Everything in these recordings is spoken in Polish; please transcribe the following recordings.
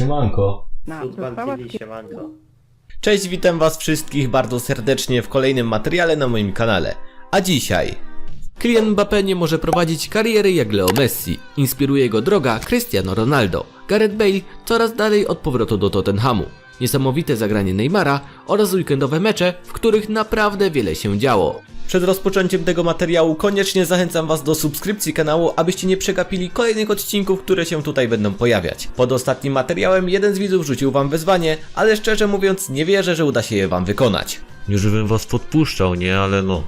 Siemanko. No, Football chwała TV, siemanko. Cześć, witam was wszystkich bardzo serdecznie w kolejnym materiale na moim kanale. A dzisiaj... Kylian Mbappé nie może prowadzić kariery jak Leo Messi. Inspiruje go droga Cristiano Ronaldo. Gareth Bale coraz dalej od powrotu do Tottenhamu. Niesamowite zagranie Neymara oraz weekendowe mecze, w których naprawdę wiele się działo. Przed rozpoczęciem tego materiału koniecznie zachęcam Was do subskrypcji kanału, abyście nie przegapili kolejnych odcinków, które się tutaj będą pojawiać. Pod ostatnim materiałem jeden z widzów rzucił Wam wyzwanie, ale szczerze mówiąc nie wierzę, że uda się je Wam wykonać. Nie żebym was podpuszczał, nie, ale no.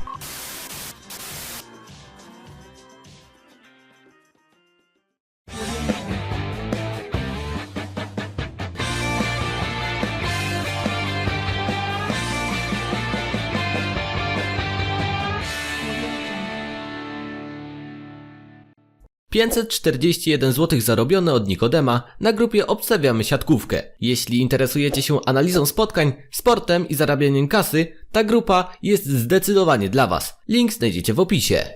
$541 zł zarobione od Nikodema, na grupie obstawiamy siatkówkę. Jeśli interesujecie się analizą spotkań, sportem i zarabianiem kasy, ta grupa jest zdecydowanie dla Was. Link znajdziecie w opisie.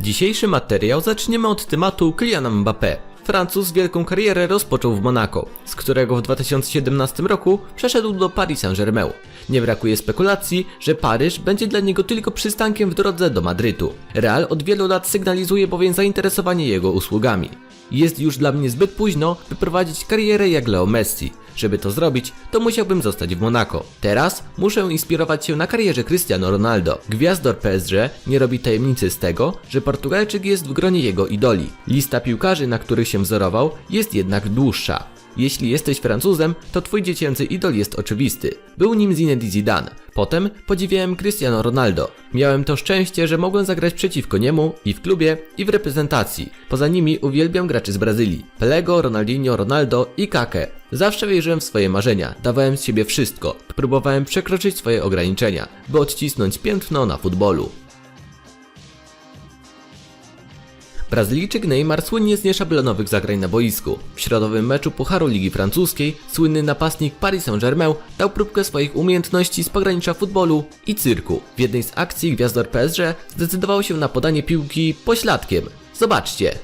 Dzisiejszy materiał zaczniemy od tematu Kyliana Mbappé. Francuz wielką karierę rozpoczął w Monaco, z którego w 2017 roku przeszedł do Paris Saint-Germain. Nie brakuje spekulacji, że Paryż będzie dla niego tylko przystankiem w drodze do Madrytu. Real od wielu lat sygnalizuje bowiem zainteresowanie jego usługami. Jest już dla mnie zbyt późno, by prowadzić karierę jak Leo Messi. Żeby to zrobić, to musiałbym zostać w Monako. Teraz muszę inspirować się na karierze Cristiano Ronaldo. Gwiazdor PSG nie robi tajemnicy z tego, że Portugalczyk jest w gronie jego idoli. Lista piłkarzy, na których się wzorował, jest jednak dłuższa. Jeśli jesteś Francuzem, to twój dziecięcy idol jest oczywisty. Był nim Zinedine Zidane. Potem podziwiałem Cristiano Ronaldo. Miałem to szczęście, że mogłem zagrać przeciwko niemu i w klubie, i w reprezentacji. Poza nimi uwielbiam graczy z Brazylii. Pelego, Ronaldinho, Ronaldo i Kake. Zawsze wierzyłem w swoje marzenia, dawałem z siebie wszystko. Próbowałem przekroczyć swoje ograniczenia, by odcisnąć piętno na futbolu. Brazylijczyk Neymar słynnie z nieszablonowych zagrań na boisku. W środowym meczu Pucharu Ligi Francuskiej słynny napastnik Paris Saint-Germain dał próbkę swoich umiejętności z pogranicza futbolu i cyrku. W jednej z akcji gwiazdor PSG zdecydował się na podanie piłki pośladkiem. Zobaczcie.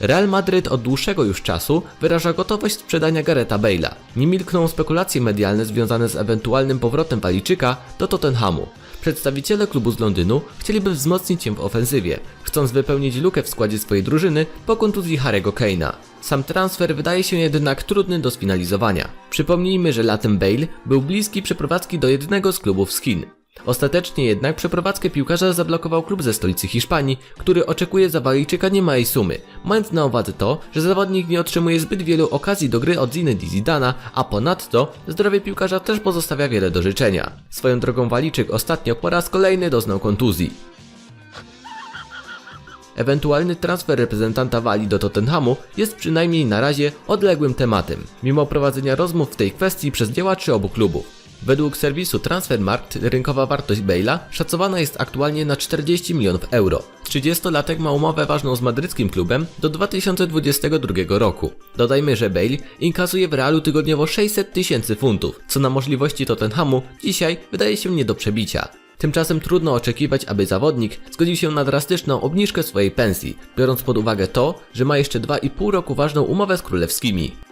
Real Madryt od dłuższego już czasu wyraża gotowość sprzedania Gareta Bale'a. Nie milkną spekulacje medialne związane z ewentualnym powrotem Walijczyka do Tottenhamu. Przedstawiciele klubu z Londynu chcieliby wzmocnić się w ofensywie, chcąc wypełnić lukę w składzie swojej drużyny po kontuzji Harry'ego Kane'a. Sam transfer wydaje się jednak trudny do sfinalizowania. Przypomnijmy, że latem Bale był bliski przeprowadzki do jednego z klubów z Chin. Ostatecznie jednak przeprowadzkę piłkarza zablokował klub ze stolicy Hiszpanii, który oczekuje za Walijczyka niemałej sumy, mając na uwadze to, że zawodnik nie otrzymuje zbyt wielu okazji do gry od Zinedine Zidana, a ponadto zdrowie piłkarza też pozostawia wiele do życzenia. Swoją drogą Walijczyk ostatnio po raz kolejny doznał kontuzji. Ewentualny transfer reprezentanta Walii do Tottenhamu jest przynajmniej na razie odległym tematem, mimo prowadzenia rozmów w tej kwestii przez działaczy obu klubów. Według serwisu Transfermarkt rynkowa wartość Bale'a szacowana jest aktualnie na 40 milionów euro. 30-latek ma umowę ważną z madryckim klubem do 2022 roku. Dodajmy, że Bale inkasuje w Realu tygodniowo 600 tysięcy funtów, co na możliwości Tottenhamu dzisiaj wydaje się nie do przebicia. Tymczasem trudno oczekiwać, aby zawodnik zgodził się na drastyczną obniżkę swojej pensji, biorąc pod uwagę to, że ma jeszcze 2,5 roku ważną umowę z królewskimi.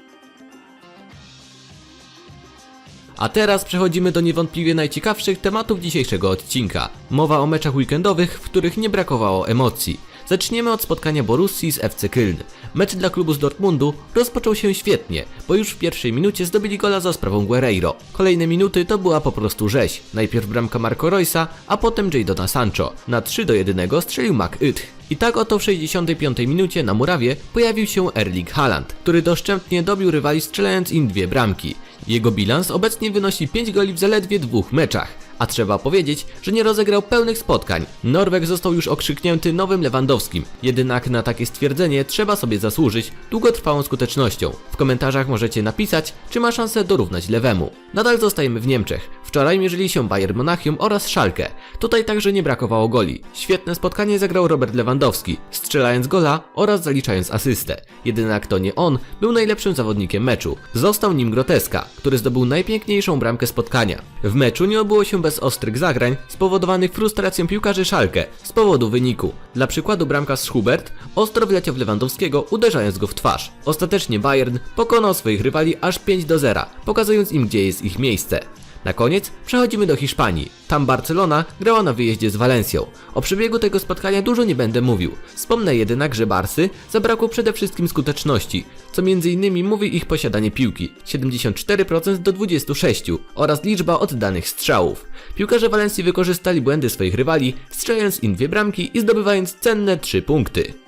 A teraz przechodzimy do niewątpliwie najciekawszych tematów dzisiejszego odcinka. Mowa o meczach weekendowych, w których nie brakowało emocji. Zaczniemy od spotkania Borussii z FC Köln. Mecz dla klubu z Dortmundu rozpoczął się świetnie, bo już w pierwszej minucie zdobyli gola za sprawą Guerreiro. Kolejne minuty to była po prostu rzeź. Najpierw bramka Marco Roysa, a potem Jadona Sancho. Na 3 do 1 strzelił McIth. I tak oto w 65 minucie na murawie pojawił się Erling Haaland, który doszczętnie dobił rywali strzelając im dwie bramki. Jego bilans obecnie wynosi 5 goli w zaledwie dwóch meczach, a trzeba powiedzieć, że nie rozegrał pełnych spotkań. Norweg został już okrzyknięty nowym Lewandowskim, jednak na takie stwierdzenie trzeba sobie zasłużyć długotrwałą skutecznością. W komentarzach możecie napisać, czy ma szansę dorównać lewemu. Nadal zostajemy w Niemczech. Wczoraj mierzyli się Bayern Monachium oraz Schalke. Tutaj także nie brakowało goli. Świetne spotkanie zagrał Robert Lewandowski, strzelając gola oraz zaliczając asystę. Jednak to nie on był najlepszym zawodnikiem meczu. Został nim Groteska. który zdobył najpiękniejszą bramkę spotkania. W meczu nie obyło się bez ostrych zagrań spowodowanych frustracją piłkarzy Szalkę z powodu wyniku. Dla przykładu bramkarz Schubert ostro wleciał w Lewandowskiego, uderzając go w twarz. Ostatecznie Bayern pokonał swoich rywali aż 5 do 0, pokazując im gdzie jest ich miejsce. Na koniec przechodzimy do Hiszpanii. Tam Barcelona grała na wyjeździe z Walencją. O przebiegu tego spotkania dużo nie będę mówił. Wspomnę jednak, że Barsy zabrakło przede wszystkim skuteczności, co m.in. mówi ich posiadanie piłki 74% do 26% oraz liczba oddanych strzałów. Piłkarze Walencji wykorzystali błędy swoich rywali, strzelając im dwie bramki i zdobywając cenne 3 punkty.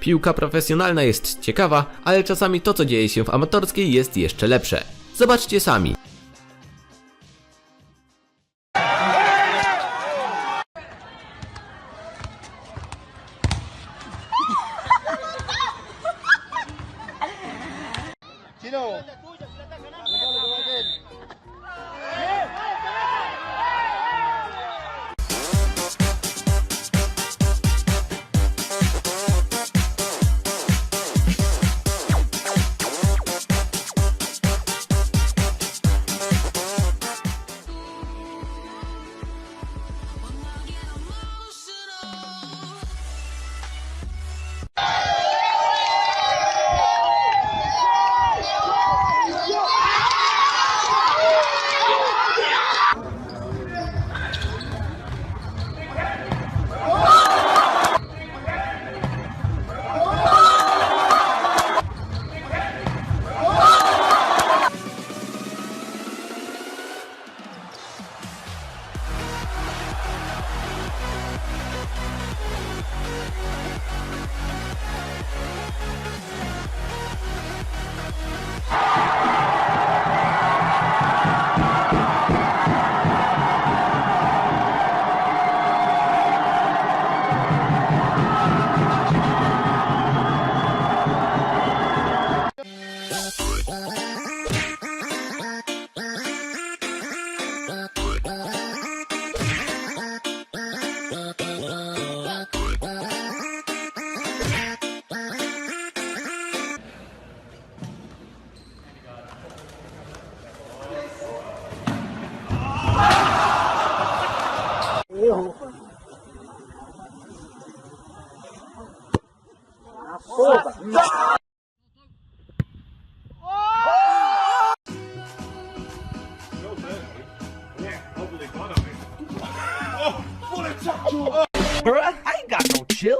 Piłka profesjonalna jest ciekawa, ale czasami to co dzieje się w amatorskiej jest jeszcze lepsze. Zobaczcie sami. Bruh, I ain't got no chill.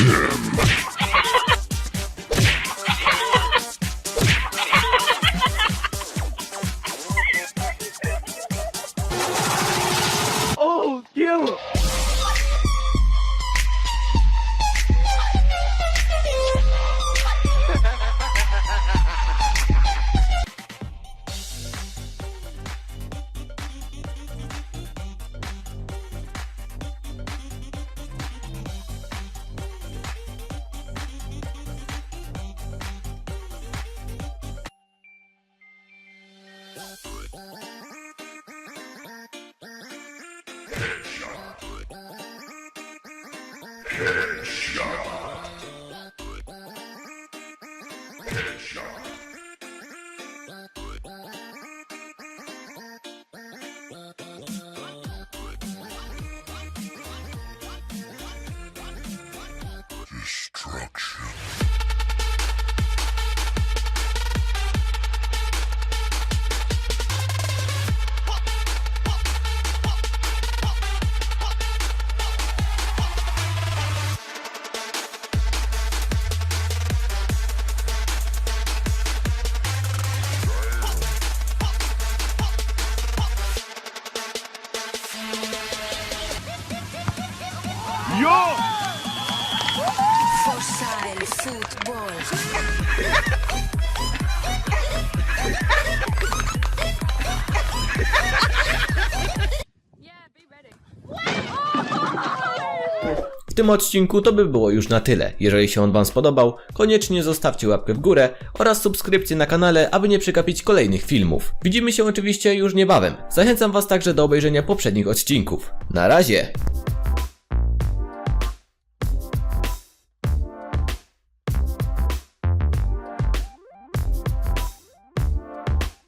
Yeah. Headshot. Forside Football. W tym odcinku to by było już na tyle. Jeżeli się on Wam spodobał, koniecznie zostawcie łapkę w górę oraz subskrypcję na kanale, aby nie przegapić kolejnych filmów. Widzimy się oczywiście już niebawem. Zachęcam Was także do obejrzenia poprzednich odcinków. Na razie!